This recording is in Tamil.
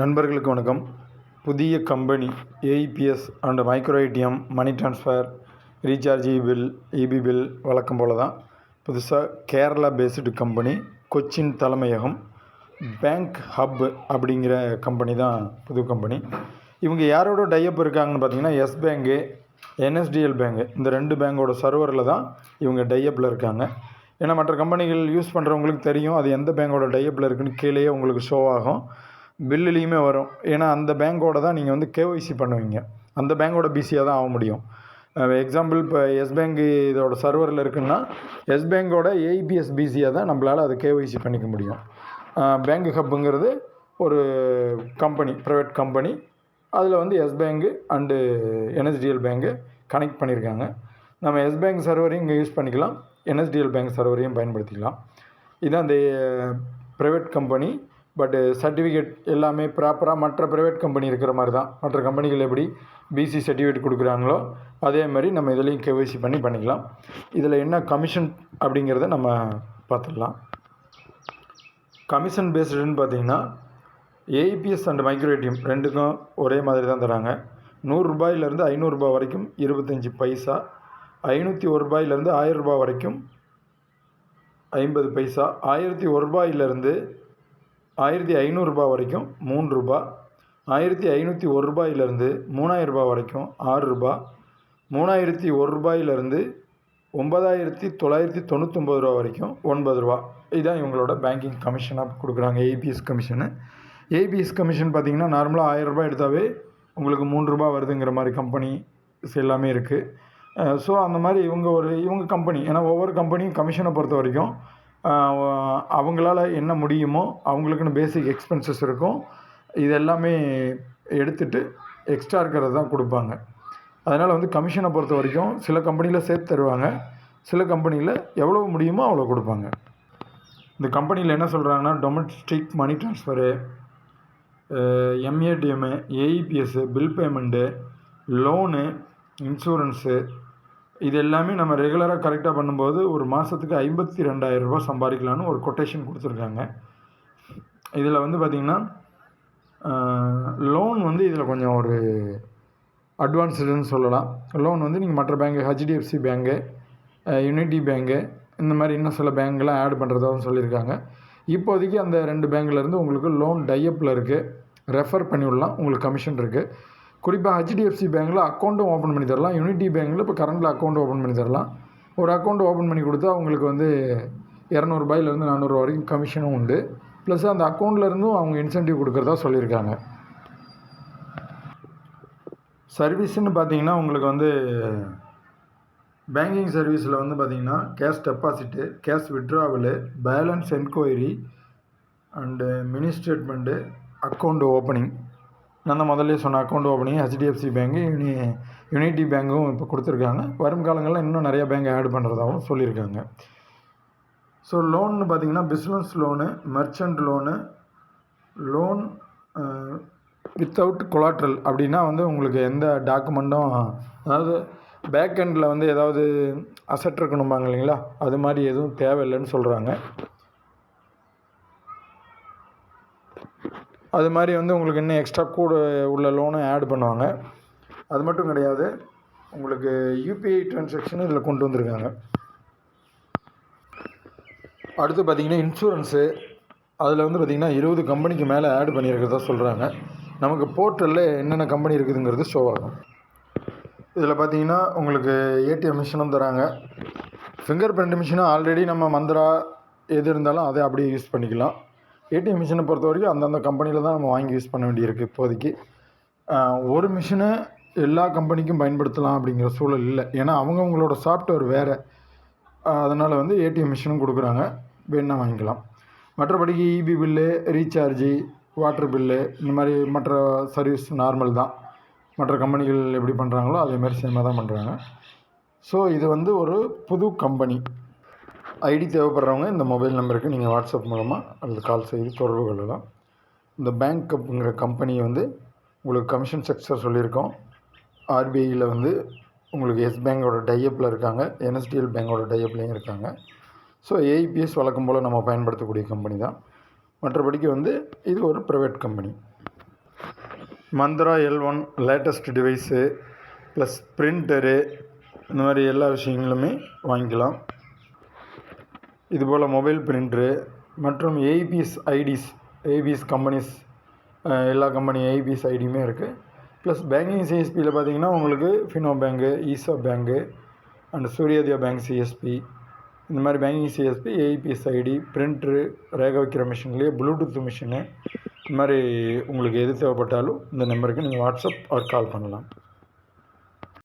நண்பர்களுக்கு வணக்கம். புதிய company AEPS and micro ATM money transfer recharge bill EB bill வழக்கம் போல் தான் புதுசாக கேரளா பேஸ்டு கம்பெனி கொச்சின் தலைமையகம் பேங்க் ஹப் அப்படிங்கிற கம்பெனி தான் புது கம்பெனி இவங்க யாரோட டையப் இருக்காங்கன்னு பார்த்தீங்கன்னா எஸ் பேங்கு என்எஸ்டிஎல் பேங்கு இந்த ரெண்டு பேங்கோட சர்வரில் தான் இவங்க டையப்பில் இருக்காங்க. ஏன்னா மற்ற கம்பெனிகள் யூஸ் பண்ணுறவங்களுக்கு தெரியும் அது எந்த பேங்கோட டையப்பில் இருக்குன்னு கீழேயே உங்களுக்கு ஷோ ஆகும். பில்லுலேயுமே வரும். ஏன்னா அந்த பேங்கோட தான் நீங்கள் வந்து கேஒய்சி பண்ணுவீங்க. அந்த பேங்கோட பிசியாக தான் ஆக முடியும். எக்ஸாம்பிள் இப்போ எஸ் பேங்க் இதோட சர்வரில் இருக்குன்னா எஸ் பேங்கோட ஏபிஎஸ் பிசியாக தான் நம்மளால் அதை கேஒய்சி பண்ணிக்க முடியும். பேங்க் ஹப்புங்கிறது ஒரு கம்பெனி ப்ரைவேட் கம்பெனி அதில் வந்து Yes bank and NSDL bank connect பண்ணியிருக்காங்க நம்ம எஸ் பேங்க் சர்வரையும் இங்கே யூஸ் பண்ணிக்கலாம். என்எஸ்டிஎல் பேங்க் சர்வரையும் பயன்படுத்திக்கலாம். இதுதான் அந்த ப்ரைவேட் கம்பெனி பட்டு சர்டிஃபிகேட் எல்லாமே ப்ராப்பராக மற்ற ப்ரைவேட் கம்பெனி இருக்கிற மாதிரி தான் மற்ற கம்பெனிகள் எப்படி பிசி சர்டிஃபிகேட் கொடுக்குறாங்களோ அதே மாதிரி நம்ம இதுலேயும் கேஒய்சி பண்ணி பண்ணிக்கலாம். இதில் என்ன கமிஷன் அப்படிங்கிறத நம்ம பார்த்துடலாம். கமிஷன் பேஸ்டுன்னு பார்த்தீங்கன்னா ஏபிஎஸ் அண்ட் மைக்ரோ ஏடிஎம் ரெண்டுக்கும் ஒரே மாதிரி தான் தராங்க நூறுரூபாயிலேருந்து ஐநூறுரூபா வரைக்கும் இருபத்தஞ்சி பைசா. ஐநூற்றி ஒரு ரூபாயிலேருந்து ஆயிரம் ரூபாய் வரைக்கும் ஐம்பது பைசா. ஆயிரத்தி ஒரு ரூபாயிலேருந்து ஆயிரத்தி ஐநூறுரூபா வரைக்கும் மூணு ரூபா ஆயிரத்தி ஐநூற்றி ஒரு ரூபாயிலேருந்து மூணாயிரரூபா வரைக்கும் ஆறு ரூபா மூணாயிரத்தி ஒரு ரூபாயிலேருந்து ஒன்பதாயிரத்தி தொள்ளாயிரத்தி தொண்ணூற்றொம்பது ரூபா வரைக்கும் ஒன்பது ரூபா இதுதான் இவங்களோட பேங்கிங் கமிஷனாக கொடுக்குறாங்க ஏபிஎஸ் கமிஷனு ஏபிஎஸ் கமிஷன் பார்த்திங்கன்னா நார்மலாக ஆயிரரூபா எடுத்தாவே உங்களுக்கு மூணு ரூபா வருதுங்கிற மாதிரி கம்பெனிஸ் எல்லாமே இருக்குது ஸோ அந்த மாதிரி இவங்க ஒரு இவங்க கம்பெனி ஏன்னா ஒவ்வொரு கம்பெனியும் கமிஷனை பொறுத்த வரைக்கும் அவங்களால என்ன முடியுமோ அவங்களுக்குன்னு பேசிக் எக்ஸ்பென்சஸ் இருக்கும். இது எல்லாமே எடுத்துகிட்டு எக்ஸ்ட்ரா இருக்கிறது தான் கொடுப்பாங்க. அதனால் வந்து கமிஷனை பொறுத்த வரைக்கும் சில கம்பெனியில் சேர்த்து தருவாங்க. சில கம்பெனியில் எவ்வளோ முடியுமோ அவ்வளோ கொடுப்பாங்க. இந்த கம்பெனியில் என்ன சொல்கிறாங்கன்னா domestic money transfer MATM AEPS bill payment loan insurance இது எல்லாமே நம்ம ரெகுலராக கரெக்டாக பண்ணும்போது ஒரு மாதத்துக்கு ஐம்பத்தி ரெண்டாயிரம் ரூபா சம்பாதிக்கலான்னு ஒரு கொட்டேஷன் கொடுத்துருக்காங்க. இதில் வந்து பார்த்திங்கன்னா லோன் வந்து இதில் கொஞ்சம் ஒரு அட்வான்ஸ்டுன்னு சொல்லலாம். லோன் வந்து நீங்கள் மற்ற bank HDFC bank Unity bank இந்த மாதிரி இன்னும் சில பேங்க்லாம் ஆட் பண்ணுறதாகவும் சொல்லியிருக்காங்க. இப்போதைக்கு அந்த ரெண்டு பேங்க்லேருந்து உங்களுக்கு லோன் டையப்பில் இருக்குது ரெஃபர் பண்ணி விடலாம் உங்களுக்கு கமிஷன் இருக்குது குறிப்பாக ஹெச்டிஎஃப்சி பேங்க்கில் அக்கௌண்ட்டும் ஓப்பன் பண்ணி தரலாம். யூனிட்டி பேங்க்கில் இப்போ கரண்டில் அக்கௌண்ட் ஓப்பன் பண்ணி தரலாம். ஒரு அக்கௌண்ட் ஓப்பன் பண்ணி கொடுத்தா அவங்களுக்கு வந்து இரநூறுபாயிலேருந்து நானூறுரூவா வரைக்கும் கமிஷனும் உண்டு. ப்ளஸ் அந்த அக்கௌண்ட்லேருந்தும் அவங்க இன்சென்டிவ் கொடுக்குறதா சொல்லியிருக்காங்க. சர்வீஸ்ன்னு பார்த்தீங்கன்னா உங்களுக்கு வந்து பேங்கிங் சர்வீஸில் வந்து பார்த்திங்கன்னா cash deposit cash withdrawal balance enquiry and mini statement account opening நான் தான் முதல்ல சொன்ன account opening HDFC bank uni Unity பேங்கும் இப்போ கொடுத்துருக்காங்க. வரும் காலங்களில் இன்னும் நிறையா பேங்க் ஆட் பண்ணுறதாகவும் சொல்லியிருக்காங்க. ஸோ லோன்னு பார்த்தீங்கன்னா business loan merchant loan loan without collateral அப்படின்னா வந்து உங்களுக்கு எந்த டாக்குமெண்ட்டும் அதாவது பேக் எண்டில் வந்து ஏதாவது அசட் இருக்கணும்பாங்க இல்லைங்களா? அது மாதிரி எதுவும் தேவையில்லைன்னு சொல்கிறாங்க அது மாதிரி வந்து உங்களுக்கு இன்னும் எக்ஸ்ட்ரா கூட உள்ள லோனை ஆட் பண்ணுவாங்க. அது மட்டும் கிடையாது உங்களுக்கு யூபிஐ ட்ரான்சாக்ஷனும் இதில் கொண்டு வந்திருக்காங்க. அடுத்து பார்த்திங்கன்னா இன்சூரன்ஸு அதில் வந்து பார்த்திங்கன்னா இருபது கம்பெனிக்கு மேலே ஆட் பண்ணியிருக்கிறதா சொல்கிறாங்க நமக்கு போர்ட்டலில் என்னென்ன கம்பெனி இருக்குதுங்கிறது ஷோ ஆகும். இதில் பார்த்தீங்கன்னா உங்களுக்கு ஏடிஎம் மிஷினும் தராங்க. ஃபிங்கர் பிரிண்ட் மிஷினும் ஆல்ரெடி நம்ம மந்திரா எது இருந்தாலும் அதை அப்படியே யூஸ் பண்ணிக்கலாம். ஏடிஎம் மிஷினை பொறுத்த வரைக்கும் அந்தந்த கம்பெனியில் தான் நம்ம வாங்கி யூஸ் பண்ண வேண்டியிருக்கு இப்போதைக்கு. ஒரு மிஷினை எல்லா கம்பெனிக்கும் பயன்படுத்தலாம் அப்படிங்கிற சூழல் இல்லை. ஏன்னா அவங்கவுங்களோட சாஃப்ட்வேர் வேறு. அதனால் வந்து ஏடிஎம் மிஷினும் கொடுக்குறாங்க. வேணா வாங்கிக்கலாம். மற்றபடிக்கு EB bill recharge water bill இந்த மாதிரி மற்ற சர்வீஸ் நார்மல் தான். மற்ற கம்பெனிகள் எப்படி பண்ணுறாங்களோ அதேமாதிரி சேமாக தான் பண்ணுறாங்க ஸோ இது வந்து ஒரு புது கம்பெனி ஐடி தேவைப்படுறவங்க இந்த மொபைல் நம்பருக்கு நீங்கள் வாட்ஸ்அப் மூலமாக அல்லது கால் செய்து தொடர்பு கொள்ளலாம். இந்த பேங்க் அப்படிங்கிற கம்பெனியை வந்து உங்களுக்கு கமிஷன் ஸ்ட்ரக்சர் சொல்லியிருக்கோம். ஆர்பிஐயில் வந்து உங்களுக்கு எஸ் பேங்கோட டைஅப்பில் இருக்காங்க. என்எஸ்டிஎல் பேங்கோட டைஅப்லேயும் இருக்காங்க. ஸோ ஏஐபிஎஸ் வழக்கம் போல் நம்ம பயன்படுத்தக்கூடிய கம்பெனி தான். மற்றபடிக்கு வந்து இது ஒரு private company Mantra L one latest device plus printer இந்த மாதிரி எல்லா விஷயங்களுமே வாங்கிக்கலாம். இதுபோல் மொபைல் பிரிண்ட்ரு மற்றும் ஏபிஎஸ் ஐடிஸ் ஏபிஎஸ் கம்பெனிஸ் எல்லா கம்பெனி ஏபிஎஸ் ஐடியுமே இருக்குது ப்ளஸ் பேங்கிங் சிஎஸ்பியில் பார்த்தீங்கன்னா உங்களுக்கு Fino bank ESAF bank and Suryoday bank CSP இந்த மாதிரி banking CSP AEPS ID printer ரேக வைக்கிற மிஷின்லேயே ப்ளூடூத் மிஷினு இந்த மாதிரி உங்களுக்கு எது தேவைப்பட்டாலும் இந்த நம்பருக்கு நீங்கள் வாட்ஸ்அப் ஆர் கால் பண்ணலாம்.